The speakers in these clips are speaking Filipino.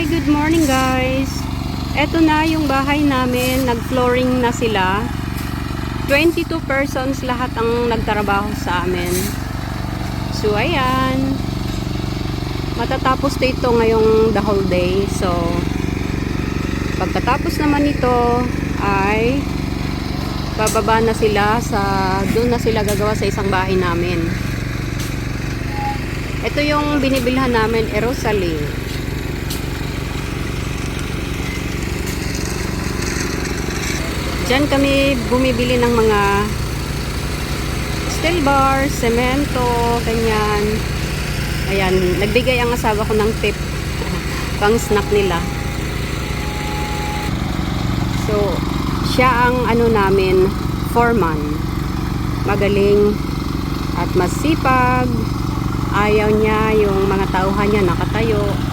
Hi, good morning guys. Eto na yung bahay namin, nag-flooring na sila. 22 persons lahat ang nagtrabaho sa amin. So, ayan. Matatapos na ito ngayong the whole day. So, pagkatapos naman ito ay bababa na sila sa doon na sila gagawa sa isang bahay namin. Ito yung binibilhan namin, Erosaling. Diyan kami bumibili ng mga steel bar, semento, ganyan. Ayan, nagbigay ang asawa ko ng tip pang snack nila. So, siya ang ano namin, foreman. Magaling at masipag. Ayaw niya yung mga tauhan niya nakatayo.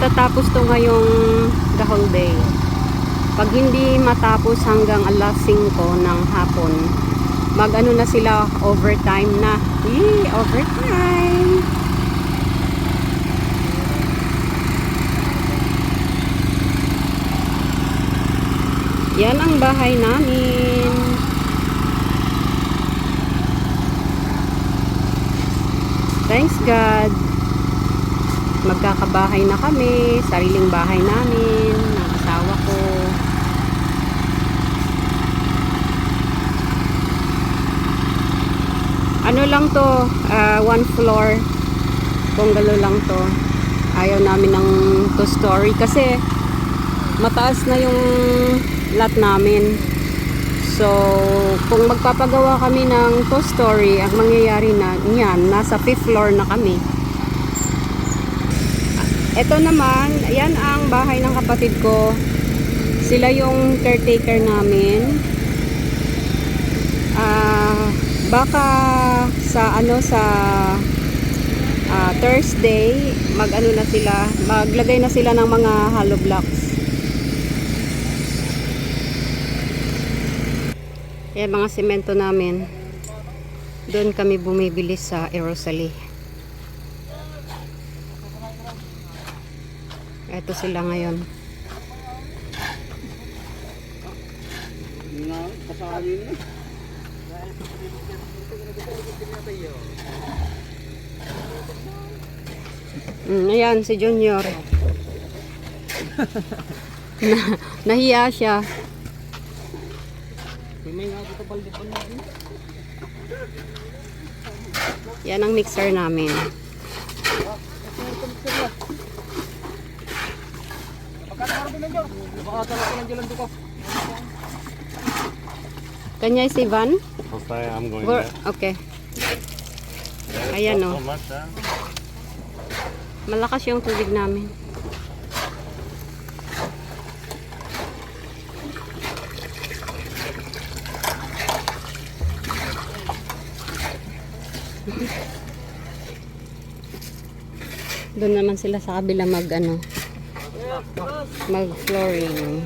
Matatapos to ngayong the whole day. Pag hindi matapos hanggang alas 5 ng hapon, mag-ano na sila overtime na. Yee, overtime! Yan ang bahay namin. Thanks God magkakabahay na kami, sariling bahay namin, ng asawa ko. Ano lang to, ah, one floor, bungalow lang to. Ayaw namin ng two story kasi mataas na yung lot namin. So, kung magpapagawa kami ng two story, ang mangyayari na niyan, nasa fifth floor na kami. Ito naman, yan ang bahay ng kapatid ko. Sila yung caretaker namin. Ah, baka sa ano sa ah, Thursday, mag-ano na sila, maglagay na sila ng mga hollow blocks. Yan mga semento namin. Doon kami bumibili sa Aerosali. Ito sila ngayon. Mm, ayan, si Junior. na, nahiya siya. Yan ang mixer namin. Kanya si Van? Okay, I'm going Where? there. Okay. Ayan o. so much, huh? Malakas yung tubig namin. Doon naman sila sa kabila mag ano mag flooring.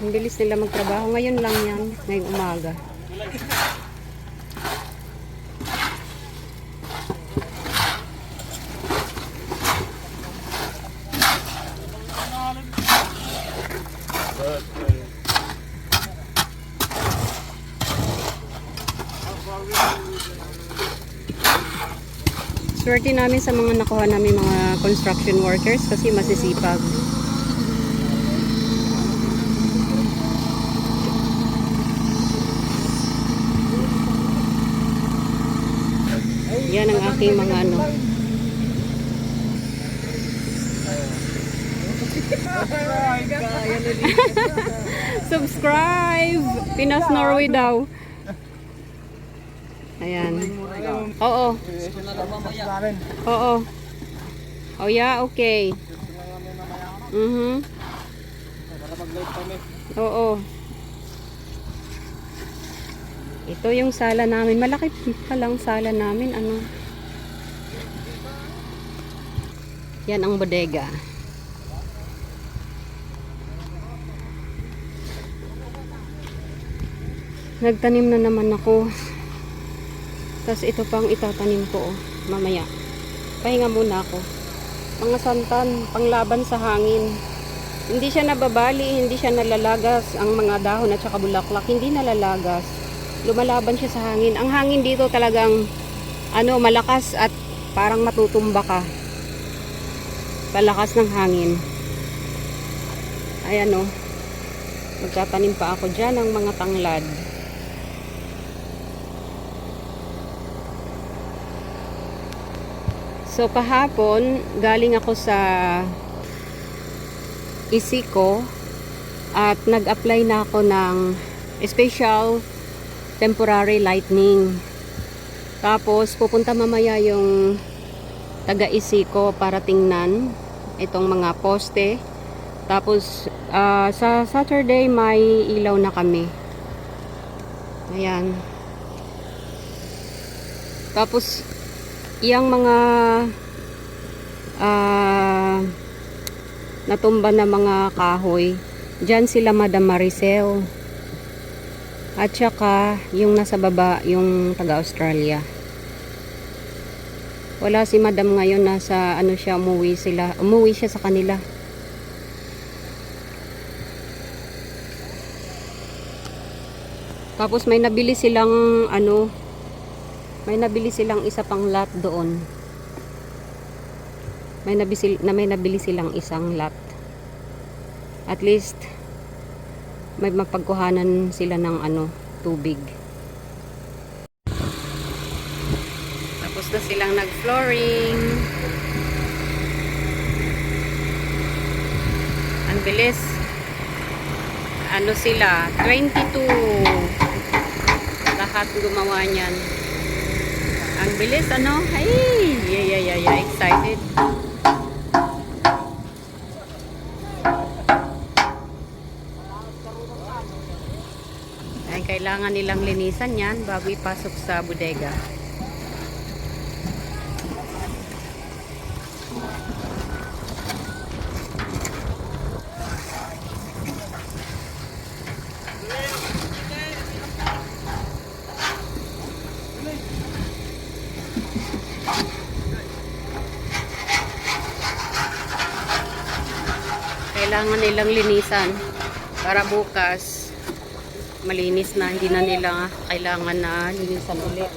Ang bilis nila magtrabaho. Ngayon lang yan, ngayong umaga. Swerte namin sa mga nakuha namin mga construction workers kasi masisipag. Yan ang aking mga ano. Subscribe! Pinas Norway daw. Ayan. Oo. Oo. Oh yeah, okay. Mhm. Oo. Ito yung sala namin. Malaki palang sala namin. Ano? Yan ang bodega. Nagtanim na naman ako. Tapos ito pang itatanim ko. oh, Mamaya. Pahinga muna ako. Mga santan, panglaban sa hangin. Hindi siya nababali, hindi siya nalalagas. Ang mga dahon at saka bulaklak, hindi nalalagas. Lumalaban siya sa hangin. Ang hangin dito talagang ano, malakas at parang matutumba ka. Palakas ng hangin. Ayan o. Magtatanim pa ako dyan ng mga tanglad. So kahapon, galing ako sa Isiko at nag-apply na ako ng special temporary lightning. Tapos pupunta mamaya yung taga Isiko para tingnan itong mga poste. Tapos ah, sa Saturday may ilaw na kami. Ayan. Tapos iyang mga ah natumba na mga kahoy. Diyan sila Madam Maricel. At saka yung nasa baba yung taga Australia wala si Madam ngayon nasa ano siya umuwi sila umuwi siya sa kanila. Tapos may nabili silang ano may nabili silang isa pang lot doon. May nabili, na may nabili silang isang lot. At least may mapagkuhanan sila ng ano, tubig. Tapos na silang nag-flooring. Ang bilis. Ano sila? 22. Lahat gumawa niyan. Ang bilis, ano? Ay, yeah, yeah, yeah, yeah. Excited. Ay, kailangan nilang linisan yan bago ipasok sa bodega. Kailangan nilang linisan para bukas malinis na hindi na nila kailangan na linisan ulit.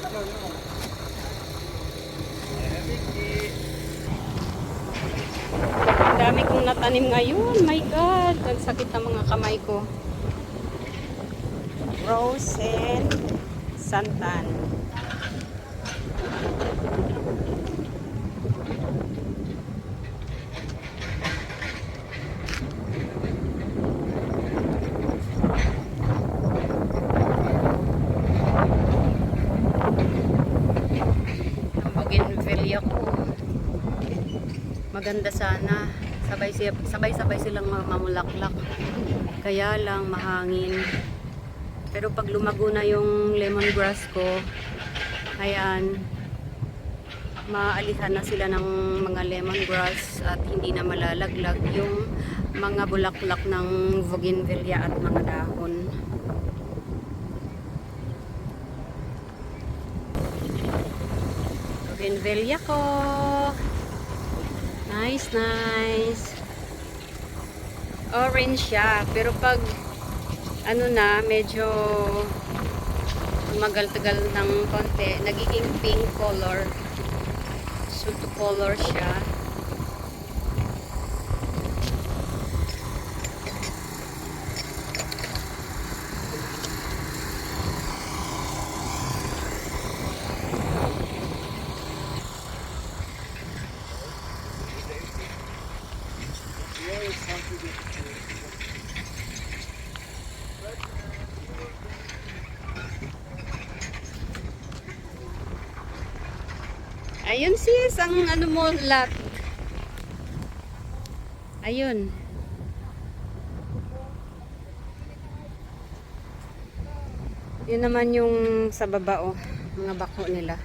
Ang dami kong natanim ngayon. My God! Ang sakit ng mga kamay ko. Rose and santan. Ang bougainvillea ko. Maganda sana. Sabay sabay-sabay silang ma- mamulaklak. Kaya lang mahangin. Pero pag lumago na yung lemongrass ko, ayan, maalihan na sila ng mga lemongrass at hindi na malalaglag yung mga bulaklak ng bougainvillea at mga dahon. Bougainvillea ko. Nice, nice. Orange siya. Pero pag ano na, medyo magal-tagal ng konti, nagiging pink color. Shoot color siya. Ayun sis, ang ano mo, lot. Ayun. Yun naman yung sa baba oh, mga bako nila.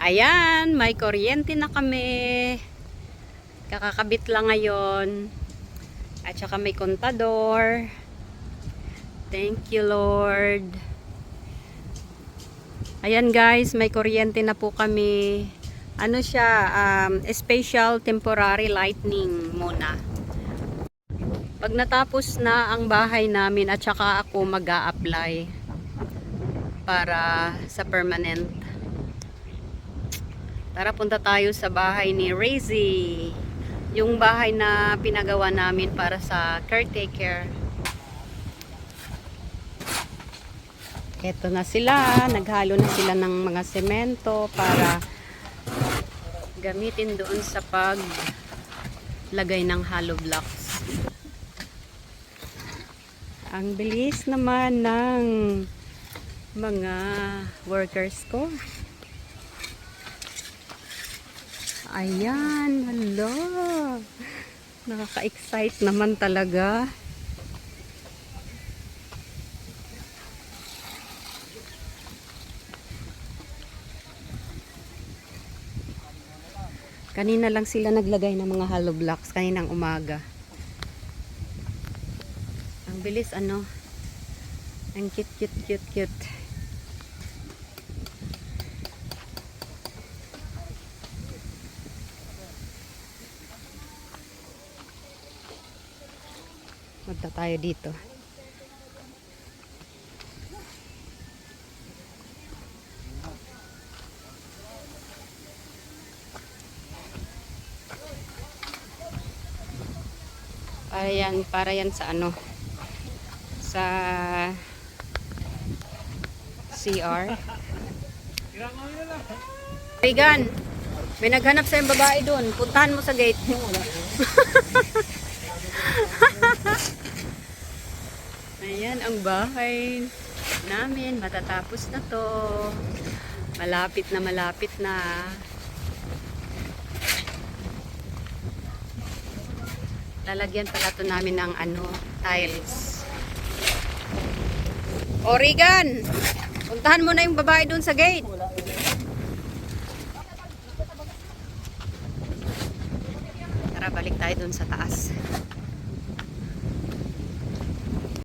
Ayan, may kuryente na kami. Kakakabit lang ngayon. At saka may kontador. Thank you, Lord. Ayan guys, may kuryente na po kami. Ano siya, um, special temporary lightning muna. Pag natapos na ang bahay namin at saka ako mag apply para sa permanent. Tara punta tayo sa bahay ni Razy. Yung bahay na pinagawa namin para sa caretaker. Eto na sila. Naghalo na sila ng mga semento para gamitin doon sa paglagay ng hollow blocks. Ang bilis naman ng mga workers ko. Ayan, hello. Nakaka-excite naman talaga. Kanina lang sila naglagay ng mga hollow blocks kaninang umaga. Ang bilis ano. Ang cute cute cute cute. Magta tayo dito. Para yan, para yan sa ano? Sa CR. Regan, may naghanap sa yung babae doon. Puntahan mo sa gate. Ayan ang bahay namin. Matatapos na to. Malapit na malapit na. Lalagyan pala to namin ng ano, tiles. Oregon! Puntahan mo na yung babae doon sa gate. Tara, balik tayo doon sa taas.